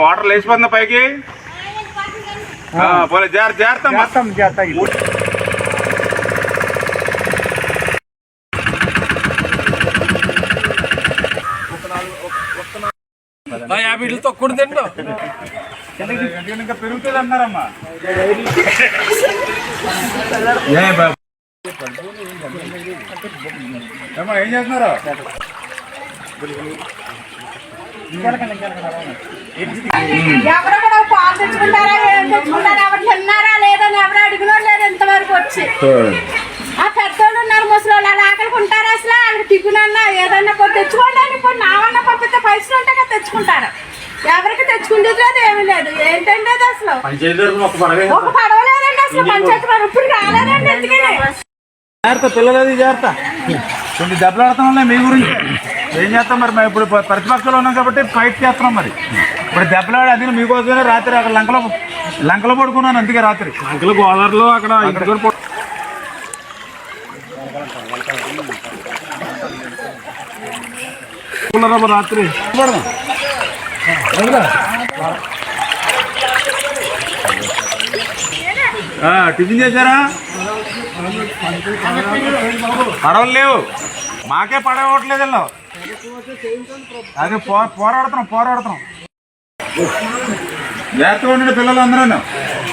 Water లేచిపోతుందా పైకి? ఆ, పోలే జాగ్రత్త జాగ్రత్త అమ్మా. చేస్తాం చేస్తాం యాభైలతో కుడిదండు ఇంకా పెరుగుతుంది అన్నారమ్మా ఏ బాబు ఏమ్మా, ఏం చేస్తున్నారు? ఎవరు కూడా పాలు తెచ్చుకుంటారా ఏం తెచ్చుకుంటారా ఎవరు తిన్నారా లేదని ఎవరు అడిగినా లేదు ఇంతవరకు వచ్చి. ఆ పెద్దోళ్ళు ఉన్నారు ముసలోళ్ళు వాళ్ళు ఆకలికి ఉంటారా అసలు? వాళ్ళకి టిఫిన్ అన్నా ఏదన్నా కొన్ని తెచ్చుకోండి అని కొన్ని నావన్నా పంపిస్తే పైసలు ఉంటే కదా తెచ్చుకుంటారు? ఎవరికి తెచ్చుకుండేది లేదు ఏమీ లేదు. ఏంటండి అది అసలు? ఒక పడవ లేదండి అసలు పంచాయతీ వారు ఇప్పుడు రాలేదండి ఎందుకని? జాగ్రత్త పిల్లలది జాగ్రత్త. కొన్ని దెబ్బలాడతాం వల్ల మీ గురించి. ఏం చేస్తాం మరి? మేము ఇప్పుడు ప్రతిపక్షంలో ఉన్నాం కాబట్టి ఫైట్ చేస్తున్నాం మరి. ఇప్పుడు దెబ్బలాడి అది మీకోసమే రాత్రి అక్కడ లంకలో లంకలో పడుకున్నాను అందుకే రాత్రి. అంకుల్ గోదావరిలో అక్కడ రాత్రి? టిఫిన్ చేశారా? పడవలు లేవు. మాకే పడవట్లేదు వీళ్ళు. అదే పో పోరాడుతున్నాం పోరాడుతున్నాం. జాగ్రత్తగా ఉండండి పిల్లలు అందరూ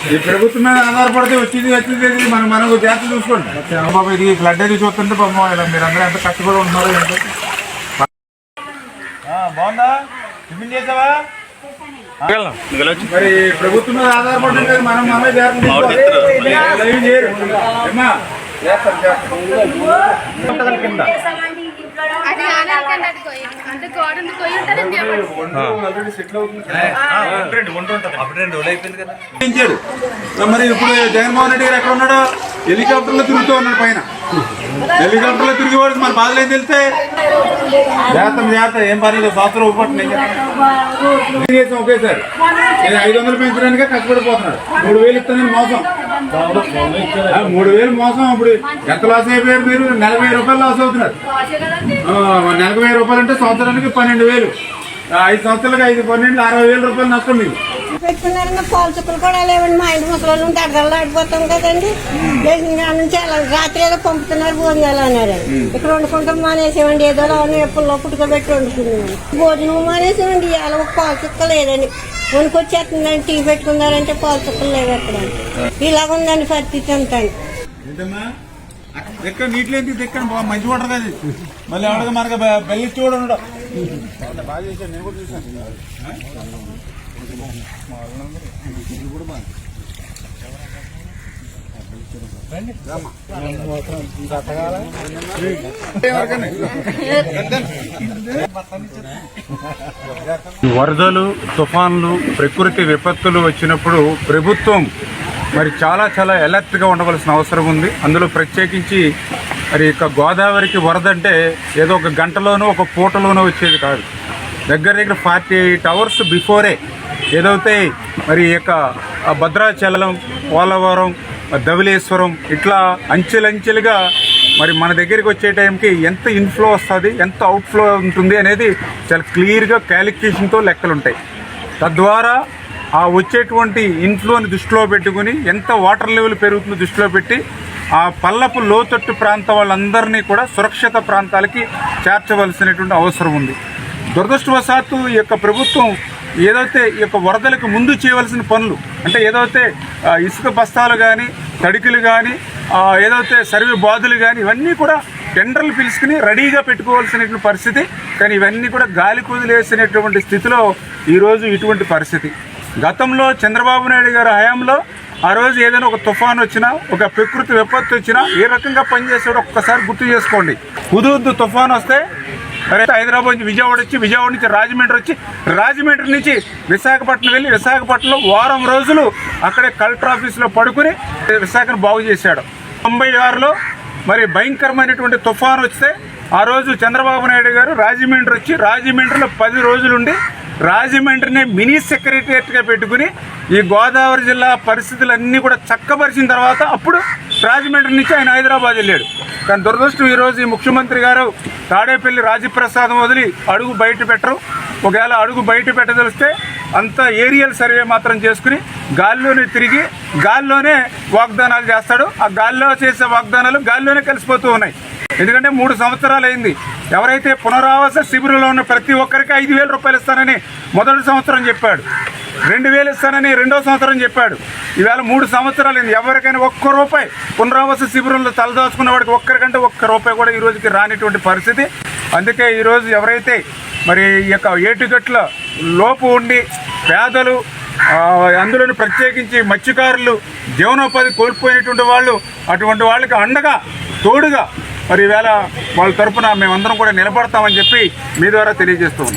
ఈ ప్రభుత్వం మీద ఆధారపడితే వచ్చింది వచ్చింది మనం మనకు జాగ్రత్త చూసుకోండి. బాబా ఇది ఫ్లడ్ అది చూస్తుంటే పాపం ఇలా మీరందరూ ఎంత కష్టపడి ఉన్నారో ఏంటో. ఆ, బాగుందా? టిఫిన్ చేసావా? మరి ప్రభుత్వం మీద ఆధారపడి ఉంటుంది మనం మనమే జాగ్రత్త మరి ఇప్పుడు జగన్మోహన్ రెడ్డి గారు ఎక్కడ ఉన్నాడు? హెలికాప్టర్లో తిరుగుతూ ఉన్నాడు పైన. హెలికాప్టర్లో తిరిగి వాడు మన బాధలు ఏం తెలిస్తే? జాగ్రత్త జాగ్రత్త ఏం పర్లేదు సంవత్సరం ఉపపట్టు ఒకేసారి? ఐదు వందలు పెంచడానికే కష్టపడిపోతున్నాడు. మూడు వేలు ఇస్తానని మోసం. మూడు వేలు మోసం ఇప్పుడు ఎంత లాస్ అయిపోయారు మీరు? నలభై రూపాయలు లాస్ అవుతున్నారు. నలభై రూపాయలు అంటే సంవత్సరానికి పన్నెండు వేలు. ఐదు సంవత్సరాలకి ఐదు పన్నెండు అరవై వేల రూపాయలు నష్టం మీకు. పెట్టుకున్నారన్న పాలు చుక్కలు కూడా లేవండి. మా ఇంటి ముసలి ఉంటే అడగలు ఆడిపోతాం కదండి. లేచిన కాడ నుంచి అలా రాత్రి ఏదో పంపుతున్నారు భోజనాలు అన్నారు. ఇక్కడ వండుకుంటాం మానేసామండి ఏదో అని ఎప్పుడు పుట్టుకోబెట్టి వండుకున్నాం. భోజనం మానేసామండి ఇవాళ ఒక పాలు చుక్క లేదండి. వణుకొచ్చేస్తుందండి టీ పెట్టుకున్నారంటే పాలు చుక్కలు లేవు అక్కడ ఇలాగ ఉందండి పరిస్థితి అంతా. ఏంటమ్మా? ఎక్కడ నీటిలో ఎందుకు ఎక్కడ బాగా మంచి వాటర్ కదా. మళ్ళీ ఎవడగా మనకి బెల్లి చూడ ఉండడం. బాగా చేశాను నేను కూడా వరదలు తుఫాన్లు ప్రకృతి విపత్తులు వచ్చినప్పుడు ప్రభుత్వం మరి చాలా చాలా అలర్ట్గా ఉండవలసిన అవసరం ఉంది. అందులో ప్రత్యేకించి మరి ఇక గోదావరికి వరద అంటే ఏదో ఒక గంటలోనో ఒక పూటలోనో వచ్చేది కాదు. దగ్గర దగ్గర ఫార్టీ ఎయిట్ అవర్స్ బిఫోరే. ఏదైతే మరి యొక్క భద్రాచలం పోలవరం ధవలేశ్వరం ఇట్లా అంచెలంచెలుగా మరి మన దగ్గరికి వచ్చే టైంకి ఎంత ఇన్ఫ్లో వస్తుంది ఎంత అవుట్ఫ్లో ఉంటుంది అనేది చాలా క్లియర్గా క్యాలిక్యులేషన్తో లెక్కలు ఉంటాయి తద్వారా ఆ వచ్చేటువంటి ఇన్ఫ్లోని దృష్టిలో పెట్టుకుని ఎంత వాటర్ లెవెల్ పెరుగుతుందో దృష్టిలో పెట్టి ఆ పల్లపు లోతట్టు ప్రాంతం వాళ్ళందరినీ కూడా సురక్షిత ప్రాంతాలకి చేర్చవలసినటువంటి అవసరం ఉంది. దురదృష్టవశాత్తు ఈ యొక్క ప్రభుత్వం ఏదైతే ఈ యొక్క వరదలకు ముందు చేయవలసిన పనులు అంటే ఏదైతే ఇసుక బస్తాలు కానీ తడికలు కానీ ఏదైతే సర్వే బాధలు కానీ ఇవన్నీ కూడా టెండర్లు పిలుచుకుని రెడీగా పెట్టుకోవాల్సినటువంటి పరిస్థితి. కానీ ఇవన్నీ కూడా గాలి కుదిలేసినటువంటి స్థితిలో ఈరోజు ఇటువంటి పరిస్థితి. గతంలో చంద్రబాబు నాయుడు గారి హయాంలో ఆ రోజు ఏదైనా ఒక తుఫాన్ వచ్చినా ఒక ప్రకృతి విపత్తు వచ్చినా ఏ రకంగా పనిచేసాడో ఒక్కసారి గుర్తు చేసుకోండి. ఉదుద్దు తుఫాన్ వస్తే హైదరాబాద్ నుంచి విజయవాడ వచ్చి విజయవాడ నుంచి రాజమండ్రి వచ్చి రాజమండ్రి నుంచి విశాఖపట్నం వెళ్ళి విశాఖపట్నంలో వారం రోజులు అక్కడే కలెక్టర్ ఆఫీస్లో పడుకుని విశాఖను బాగు చేశాడు. తొంభై ఆరులో మరి భయంకరమైనటువంటి తుఫాన్ వస్తే ఆ రోజు చంద్రబాబు నాయుడు గారు రాజమండ్రి వచ్చి రాజమండ్రిలో పది రోజులుండి రాజమండ్రిని మినీ సెక్రటరియట్గా పెట్టుకుని ఈ గోదావరి జిల్లా పరిస్థితులన్నీ కూడా చక్కబరిచిన తర్వాత అప్పుడు రాజమండ్రి నుంచి ఆయన హైదరాబాద్ వెళ్ళాడు. కానీ దురదృష్టం ఈరోజు ఈ ముఖ్యమంత్రి గారు తాడేపల్లి రాజప్రసాదం వదిలి అడుగు బయట పెట్టరు. ఒకవేళ అడుగు బయట పెట్టదలిస్తే అంత ఏరియల్ సర్వే మాత్రం చేసుకుని గాల్లోనే తిరిగి గాల్లోనే వాగ్దానాలు చేస్తాడు. ఆ గాల్లో చేసే వాగ్దానాలు గాల్లోనే కలిసిపోతూ ఉన్నాయి. ఎందుకంటే మూడు సంవత్సరాలు అయింది. ఎవరైతే పునరావాస శిబిరంలో ఉన్న ప్రతి ఒక్కరికి ఐదు వేల రూపాయలు ఇస్తానని మొదటి సంవత్సరం చెప్పాడు. రెండు వేలు ఇస్తానని రెండో సంవత్సరం చెప్పాడు. ఈవేళ మూడు సంవత్సరాలు అయింది. ఎవరికైనా ఒక్క రూపాయి పునరావాస శిబిరంలో తలదాచుకున్న వాడికి ఒక్కరికంటే ఒక్క రూపాయి కూడా ఈ రోజుకి రానిటువంటి పరిస్థితి. అందుకే ఈరోజు ఎవరైతే మరి ఈ యొక్క ఏటుగట్ల లోపు ఉండి పేదలు అందులోని ప్రత్యేకించి మత్స్యకారులు జీవనోపాధి కోల్పోయినటువంటి వాళ్ళు అటువంటి వాళ్ళకి అండగా తోడుగా మరి ఈవేళ వాళ్ళ తరఫున మేమందరం కూడా నిలబడతామని చెప్పి మీ ద్వారా తెలియజేస్తూ